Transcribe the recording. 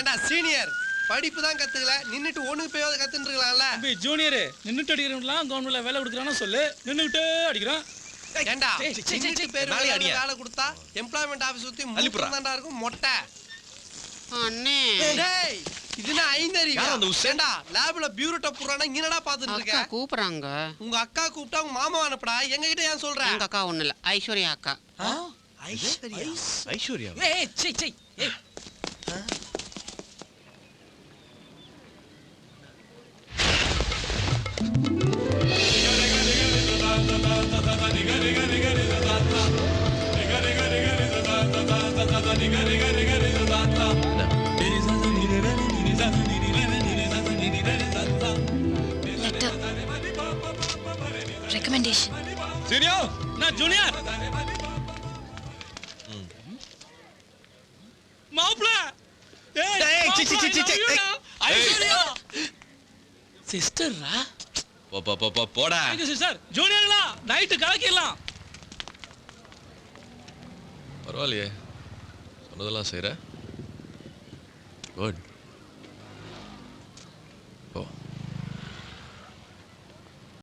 ஏண்டா சீனியர் படிப்பு தான் கத்துக்கல. நின்னுட்டு ஒண்ணுக்கு போய் கத்துட்டு இருக்கலாம்ல தம்பி ஜூனியர் நின்னுட்டு அடிக்கிறவங்களாம் கவர்மெண்ட்ல வேலை கொடுக்குறான்னு சொல்லு. நின்னுட்டு அடிக்கிறான். ஏண்டா? ஏய், சீ, சீ, நின்னுட்டு சீ, பேர் வேலை கொடுத்தா எம்ப்ளாய்மெண்ட் ஆபீஸ் சுத்தி அள்ளிப்புடுறா. மூணு தாண்டா இருக்கும் மொட்டை. அண்ணே. டேய் இது நான் ஐந்தறிவு. யார் அந்த உஸ்ஸு? ஏண்டா லேப்ல பியூரோட்ட புறானா என்னடா பாத்துட்டு இருக்க? கூப்பிடுறாங்க. உங்க அக்கா கூப்பிட்டா உங்க மாமா அனுப்புடா. எங்க கிட்ட ஏன் சொல்ற? எங்க அக்கா ஒண்ணு இல்ல ஐஸ்வர்யா அக்கா. ஐஸ்வர்யா? ஐஸ்வர்யா. ஏய் சை சை ஏய் Recommendation. சீனியோ நான் ஜூனியர் மாப்ள ஏய் சி, சி, சி, சி, சி, ஏய். ஐஸ்வர்யா சிஸ்டர்ரா போ போ போ போ போடா சிஸ்டர் ஜூனியர்களா நைட்டு கலக்கிடலாம். பரவாயில்லையே. சொன்னதெல்லாம் செய்கிற குட் ஓ